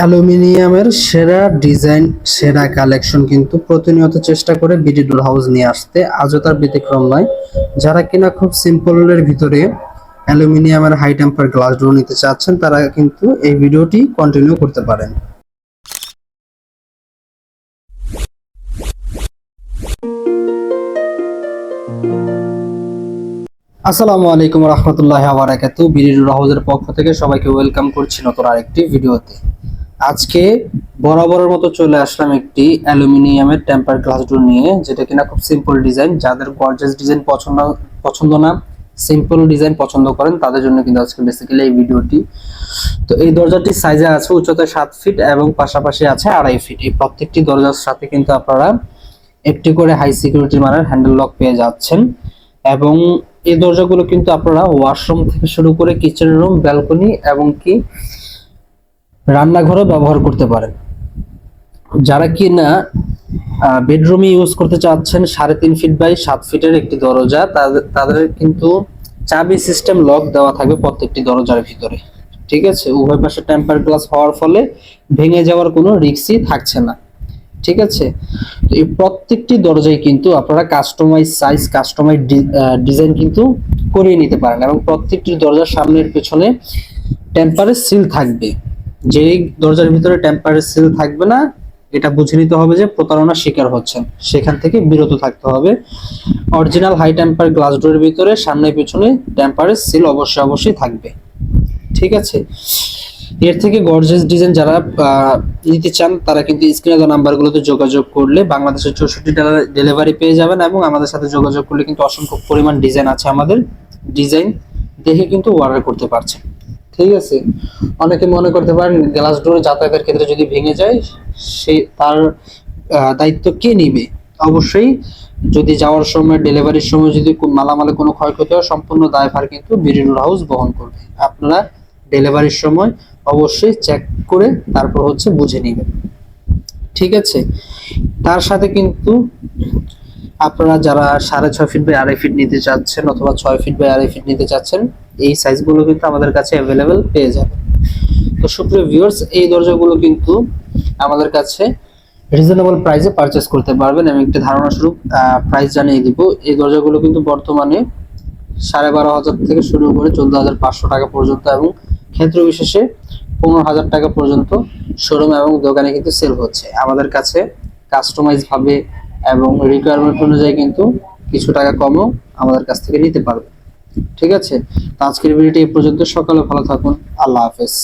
অ্যালুমিনিয়ামের সেরা ডিজাইন, সেরা কালেকশন কিন্তু প্রতিনিয়ত চেষ্টা করে বিডি ডোর হাউস নিয়ে আসতে। আজও তার ব্যতিক্রম নয়। যারা কিনা খুব সিম্পলের ভিতরে অ্যালুমিনিয়ামের হাই টেম্পার গ্লাস ডোর নিতে চাচ্ছেন, তারা কিন্তু এই ভিডিওটি কন্টিনিউ করতে পারেন। আসসালামু আলাইকুম রহমতুল্লাহ আবরাকাত বিডি ডোর হাউসের পক্ষ থেকে সবাইকে ওয়েলকাম করছি নতুন আরেকটি ভিডিওতে। আজকে বরাবরের মতো চলে আসলাম একটি অ্যালুমিনিয়ামের টেম্পার গ্লাস ডোর নিয়ে, যেটা কিনা খুব সিম্পল ডিজাইন যাদের গর্জিয়াস ডিজাইন পছন্দ পছন্দ না সিম্পল ডিজাইন পছন্দ করেন, তাদের জন্য কিন্তু আজকে বেসিক্যালি এই ভিডিওটি। তো এই দরজাটির সাইজে আছে উচ্চতায় সাত ফিট এবং পাশাপাশি আছে আড়াই ফিট এই প্রত্যেকটি দরজার সাথে কিন্তু আপনারা একটি করে হাই সিকিউরিটি মানের হ্যান্ডেল লক পেয়ে যাচ্ছেন। এবং এই দরজাগুলো কিন্তু আপনারা ওয়াশরুম থেকে শুরু করে কিচেন রুম ব্যালকনি এবং কি রান্নাঘরে ব্যবহার করতে পারেন। যারা কি না বেডরুমে ইউজ করতে চাচ্ছেন, সাড়ে তিন ফিট বাই সাত ফিটের একটি দরজা, তাদের তাদের কিন্তু চাবি সিস্টেম লক দেওয়া থাকবে প্রত্যেকটি দরজার ভিতরে। ঠিক আছে? উভয় পাশে টেম্পার গ্লাস হওয়ার ফলে ভেঙে যাওয়ার কোনো রিক্সই থাকছে না। ঠিক আছে? তো এই প্রত্যেকটি দরজায় কিন্তু আপনারা কাস্টমাইজ সাইজ কাস্টমাইজ ডিজাইন কিন্তু করিয়ে নিতে পারেন এবং প্রত্যেকটি দরজার সামনের পেছনে টেম্পারের সিল থাকবে। যেই দরজার ভিতরে টেম্পারের সিল থাকবে না, এটা বুঝে নিতে হবে যে প্রতারণার শিকার হচ্ছেন। সেখান থেকে বিরত থাকতে হবে। অরিজিনাল হাই টেম্পার গ্লাস ডোরের ভিতরে, সামনে পেছনে টেম্পারের সিল অবশ্যই অবশ্যই থাকবে। ঠিক আছে? এর থেকে গর্জেস ডিজাইন যারা নিতে চান, তারা কিন্তু স্ক্রিনে দেওয়া নাম্বারগুলোতে যোগাযোগ করলে বাংলাদেশের চৌষট্টি ডলার ডেলিভারি পেয়ে যাবেন এবং আমাদের সাথে যোগাযোগ করলে কিন্তু অসংখ্য পরিমাণ ডিজাইন আছে আমাদের। ডিজাইন দেখে কিন্তু অর্ডার করতে পারছেন। ঠিক আছে। অনেকে মনে করতে পারেন গ্লাস ডোর যাতায়াতের ক্ষেত্রে যদি ভেঙে যায়, সে তার দায়িত্ব কে নিবে? অবশ্যই যদি যাওয়ার সময় ডেলিভারির সময় যদি মালামালে কোনো ক্ষয়ক্ষতি হয়, সম্পূর্ণ দায়ভার কিন্তু বিরিডোর হাউস বহন করবে। আপনারা ডেলিভারির সময় অবশ্যই চেক করে তারপর হচ্ছে বুঝে নেবেন। ঠিক আছে? তার সাথে কিন্তু আপনারা যারা সাড়ে ছয় ফিট বাই আড়াই ফিট নিতে চাচ্ছেন অথবা ছয় ফিট বাই আড়াই ফিট নিতে চাচ্ছেন, এই সাইজগুলো কিন্তু আমাদের কাছে অ্যাভেলেবেল পেয়ে যাবেন। তো সুপ্রিয় ভিউয়ার্স এই দরজাগুলো কিন্তু আমাদের কাছে রিজনেবল প্রাইসে পারচেস করতে পারবেন। আমি একটি ধারণা স্বরূপ প্রাইস জানিয়ে দিব। এই দরজাগুলো কিন্তু বর্তমানে সাড়ে বারো হাজার থেকে শুরু করে চোদ্দ হাজার পাঁচশো টাকা পর্যন্ত এবং ক্ষেত্র বিশেষে পনেরো হাজার টাকা পর্যন্ত শোরুম এবং দোকানে কিন্তু সেল হচ্ছে। আমাদের কাছে কাস্টমাইজ ভাবে এবং রিকোয়ারমেন্ট অনুযায়ী কিন্তু কিছু টাকা কমও আমাদের কাছ থেকে নিতে পারবে। ঠিক আছে? আজকের ভিডিওটি এই পর্যন্ত। সকালে ভালো থাকুন। আল্লাহ হাফেজ।